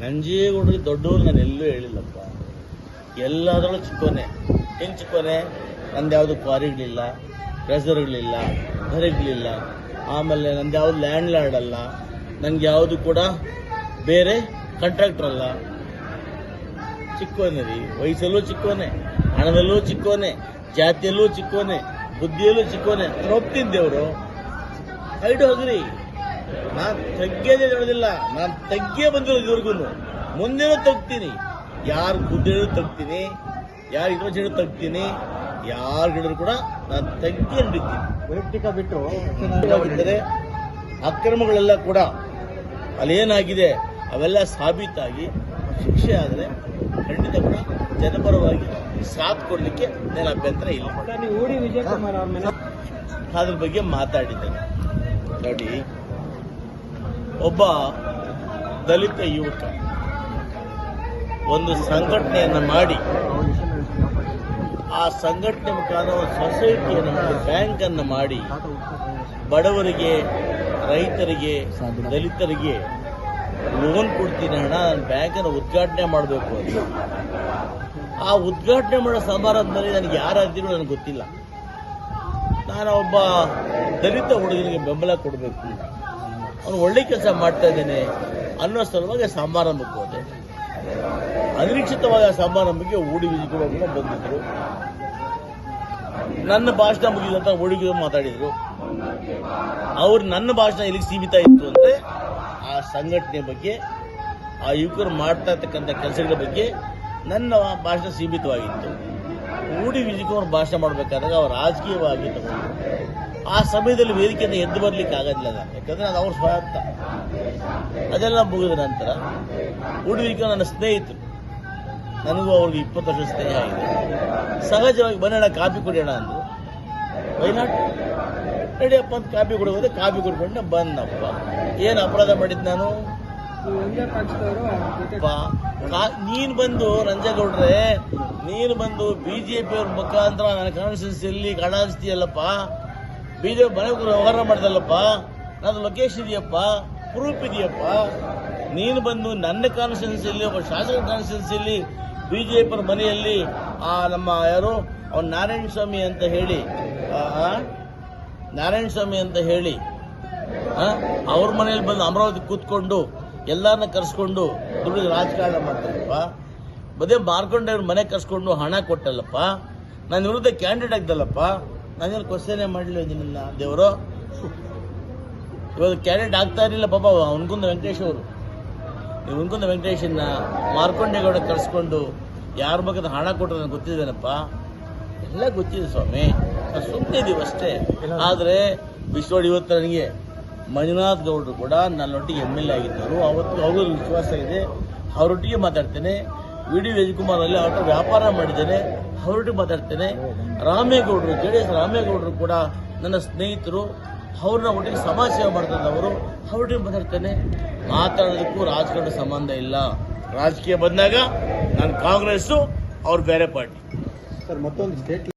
ನಂಜೇಗೌಡರಿಗೆ ದೊಡ್ಡವರು ನಾನು ಎಲ್ಲೂ ಹೇಳಿಲ್ಲಪ್ಪ. ಎಲ್ಲದರಲ್ಲೂ ಚಿಕ್ಕೋನೆ. ಹೆಂಗೆ ಚಿಕ್ಕೋನೆ? ನಂದು ಯಾವುದು ಕ್ವಾರಿಗಳಿಲ್ಲ ಪ್ರೆಸರ್ಗಳಿಲ್ಲ ಧರೆಗಳಿಲ್ಲ ಆಮೇಲೆ ನಂದು ಯಾವುದು ಲ್ಯಾಂಡ್ ಲಾರ್ಡ್ ಅಲ್ಲ. ನನಗೆ ಯಾವುದು ಕೂಡ ಬೇರೆ ಕಾಂಟ್ರಾಕ್ಟರ್ ಅಲ್ಲ. ಚಿಕ್ಕೋನೆ ರೀ. ವಯಸ್ಸಲ್ಲೂ ಚಿಕ್ಕೋನೆ, ಹಣದಲ್ಲೂ ಚಿಕ್ಕೋನೆ, ಜಾತಿಯಲ್ಲೂ ಚಿಕ್ಕೋನೆ, ಬುದ್ಧಿಯಲ್ಲೂ ಚಿಕ್ಕೋನೆ. ಅಂತ ಒಪ್ತಿದ್ದೆ ಅವರು ಐಡು ಹೋಗ್ರಿ. ನಾನು ತಗ್ಗೇದೇ ಹೇಳೋದಿಲ್ಲ. ನಾನು ತಗ್ಗೇ ಬಂದಿರೋದು ಇವ್ರಿಗೂ ಮುಂದೆನೂ ತಗ್ತೀನಿ. ಯಾರು ಗುಡ್ಡ ತಗ್ತೀನಿ. ಯಾರು ಇರೋ ಜನ ತಗ್ತೀನಿ. ಯಾರು ಹೇಳಿದ್ರು ಕೂಡ ನಾನು ತಗ್ಗಿ ನಡೀತೀನಿ ವೈಯಕ್ತಿಕ ಬಿಟ್ಟು ಅಕ್ರಮಗಳೆಲ್ಲ ಕೂಡ ಅಲ್ಲೇನಾಗಿದೆ ಅವೆಲ್ಲ ಸಾಬೀತಾಗಿ ಶಿಕ್ಷೆ ಆದರೆ ಖಂಡಿತ ಕೂಡ ಜನಪರವಾಗಿ ಸಾಥ್ ಕೊಡಲಿಕ್ಕೆ ನನ್ನ ಅಭ್ಯಂತರ ಇಲ್ಲ. ಅದ್ರ ಬಗ್ಗೆ ಮಾತಾಡಿದ್ದೇನೆ. ನೋಡಿ ಒಬ್ಬ ದಲಿತ ಯುವಕ ಒಂದು ಸಂಘಟನೆಯನ್ನು ಮಾಡಿ, ಆ ಸಂಘಟನೆ ಮುಖಾಂತರ ಒಂದು ಸೊಸೈಟಿಯನ್ನು, ಒಂದು ಬ್ಯಾಂಕನ್ನು ಮಾಡಿ ಬಡವರಿಗೆ, ರೈತರಿಗೆ, ದಲಿತರಿಗೆ ಲೋನ್ ಕೊಡ್ತೀನಿ ಹಣ ನಾನು ಬ್ಯಾಂಕನ್ನು ಉದ್ಘಾಟನೆ ಮಾಡಬೇಕು ಅಂತ. ಆ ಉದ್ಘಾಟನೆ ಮಾಡೋ ಸಮಾರಂಭದಲ್ಲಿ ನನಗೆ ಯಾರಾದ್ರೂ ನನಗೆ ಗೊತ್ತಿಲ್ಲ. ನಾನು ಒಬ್ಬ ದಲಿತ ಹುಡುಗನಿಗೆ ಬೆಂಬಲ ಕೊಡಬೇಕು ಅವನು ಒಳ್ಳೆ ಕೆಲಸ ಮಾಡ್ತಾ ಇದ್ದೇನೆ ಅನ್ನೋ ಸಲುವಾಗಿ ಸಮಾರಂಭಕ್ಕೆ ಹೋದೆ. ಅನಿರೀಕ್ಷಿತವಾದ ಸಮಾರಂಭಕ್ಕೆ ಓಡಿ ಕೂಡ ಬಂದಿದ್ರು. ನನ್ನ ಭಾಷಣ ಮುಗಿದಂತ ಹುಡುಗಿರು ಮಾತಾಡಿದ್ರು. ಅವ್ರು ನನ್ನ ಭಾಷಣ ಎಲ್ಲಿಗೆ ಸೀಮಿತ ಇತ್ತು ಅಂದ್ರೆ ಆ ಸಂಘಟನೆ ಬಗ್ಗೆ, ಆ ಯುವಕರು ಮಾಡ್ತಾ ಇರ್ತಕ್ಕಂಥ ಕೆಲಸಗಳ ಬಗ್ಗೆ ನನ್ನ ಭಾಷಣ ಸೀಮಿತವಾಗಿತ್ತು. ಊಡಿ ವಿಜಯಕುಮಾರ್ ಭಾಷಣ ಮಾಡಬೇಕಾದಾಗ ಅವ್ರು ರಾಜಕೀಯವಾಗಿ ತಗೊಂಡು ಆ ಸಮಯದಲ್ಲಿ ವೇದಿಕೆಯನ್ನು ಎದ್ದು ಬರ್ಲಿಕ್ಕೆ ಆಗೋದಿಲ್ಲ ನಾನು. ಯಾಕಂದ್ರೆ ಅದು ಅವ್ರ ಸ್ವಾರ್ಥ ಅದೆಲ್ಲ ಮುಗಿದ ನಂತರ ಉಡುವಿಕೆ ನನ್ನ ಸ್ನೇಹಿತರು, ನನಗೂ ಅವ್ರಿಗೆ ಇಪ್ಪತ್ತು ವರ್ಷ ಸ್ನೇಹ ಆಗಿದೆ. ಸಹಜವಾಗಿ ಬನ್ನಣ ಕಾಫಿ ಕುಡಿಯೋಣ ಅಂದ್ರು. ವೈನಾಟ್ ನಡಿಯಪ್ಪ ಅಂತ ಕಾಫಿ ಕುಡಿಯೋದೆ ಕಾಫಿ ಕುಡ್ಕೊಂಡು ಬಂದಪ್ಪ. ಏನು ಅಪರಾಧ ಮಾಡಿದ್ದು ನಾನು? ನೀನು ಬಂದು ರಂಜೇಗೌಡ್ರೆ ನೀನು ಬಂದು ಬಿಜೆಪಿ ಅವ್ರ ಮುಖಾಂತರ ನನ್ನ ಕಾನ್ಸ್ಟಿಟ್ಯೂನ್ಸಿಯಲ್ಲಿ ಕಣ ಜೆ ಬಿಜೆಪಿ ಮನೆ ವ್ಯವಹಾರ ಮಾಡ್ದಲ್ಲಪ್ಪ. ನನ್ನ ಲೊಕೇಶನ್ ಇದೆಯಪ್ಪ. ಪ್ರೂಫ್ ಇದೆಯಪ್ಪ. ನೀನು ಬಂದು ನನ್ನ ಕಾನ್ಸ್ಟಿಟ್ಯೂನ್ಸಿಯಲ್ಲಿ ಒಬ್ಬ ಶಾಸಕ ಕಾನ್ಸ್ಟಿಟ್ಯೂನ್ಸಿಯಲ್ಲಿ ಬಿಜೆಪಿ ಪರ ಮನೆಯಲ್ಲಿ, ಆ ನಮ್ಮ ಯಾರು? ಅವ್ನು ನಾರಾಯಣ ಸ್ವಾಮಿ ಅಂತ ಹೇಳಿ ನಾರಾಯಣ ಸ್ವಾಮಿ ಅಂತ ಹೇಳಿ ಅವ್ರ ಮನೆಯಲ್ಲಿ ಬಂದು ಅಮರಾವತಿ ಕೂತ್ಕೊಂಡು ಎಲ್ಲರನ್ನ ಕರ್ಸ್ಕೊಂಡು ದುಡ್ಡು ರಾಜಕಾರಣ ಮಾಡ್ತಾರಪ್ಪ. ಬದೇ ಮಾರ್ಕೊಂಡವ್ರ ಮನೆ ಕರ್ಸ್ಕೊಂಡು ಹಣ ಕೊಟ್ಟಲ್ಲಪ್ಪ. ನನ್ನ ವಿರುದ್ಧ ಕ್ಯಾಂಡಿಡೇಟ್ ಆಗ್ದಲ್ಲಪ್ಪ. ನಾನೇನು ಕ್ವಶನೇ ಮಾಡಲಿಲ್ಲ ನಿನ್ನ ದೇವರು. ಇವಾಗ ಕ್ಯಾರೆಟ್ ಆಗ್ತಾ ಇರಲಿಲ್ಲ ಪಾಪ ಅನ್ಕುಂದ ವೆಂಕಟೇಶ್ ಅವರು. ನೀವು ಅನ್ಕುಂದ ವೆಂಕಟೇಶನ್ನ ಮಾರ್ಕೊಂಡೇಗೌಡ ಕಳಿಸ್ಕೊಂಡು ಯಾರ ಬಗ್ಗೆ ಹಣ ಕೊಟ್ಟರು ನನಗೆ ಗೊತ್ತಿದ್ದೇನಪ್ಪ ಎಲ್ಲ ಗೊತ್ತಿದೆ ಸ್ವಾಮಿ. ನಾವು ಸುಮ್ಮನೆ ಅಷ್ಟೇ. ಆದರೆ ವಿಶ್ವಡ್ ಇವತ್ತು ನನಗೆ ಮಂಜುನಾಥ್ ಗೌಡರು ಕೂಡ ನನ್ನೊಟ್ಟಿಗೆ ಎಂ ಎಲ್ ಎ ಆಗಿದ್ದರು. ಅವತ್ತು ಅವರು ವಿಶ್ವಾಸ ಇದೆ. ಅವರೊಟ್ಟಿಗೆ ಮಾತಾಡ್ತೇನೆ. ವಿ ಡಿ ವಿಜಯಕುಮಾರಲ್ಲಿ ಅಲ್ಲಿ ವ್ಯಾಪಾರ ಮಾಡಿದ್ದೇನೆ. ಅವರೊಟ್ಟಿಗೆ ಮಾತಾಡ್ತೇನೆ ರಾಮೇಗೌಡರು ಜೆ ಡಿ ಎಸ್ ರಾಮೇಗೌಡರು ಕೂಡ ನನ್ನ ಸ್ನೇಹಿತರು, ಅವ್ರನ್ನ ಒಟ್ಟಿಗೆ ಸಮಾಜ ಸೇವೆ ಮಾಡ್ತಾರೆ ಅವರು ಅವರೊಟ್ಟಿಗೆ ಮಾತಾಡ್ತೇನೆ ಮಾತಾಡೋದಕ್ಕೂ ರಾಜಕಾರಣ ಸಂಬಂಧ ಇಲ್ಲ. ರಾಜಕೀಯ ಬಂದಾಗ ನಾನು ಕಾಂಗ್ರೆಸ್ಸು, ಅವ್ರು ಬೇರೆ ಪಾರ್ಟಿ. ಸರ್, ಮತ್ತೊಂದು ಸ್ಟೇಟ್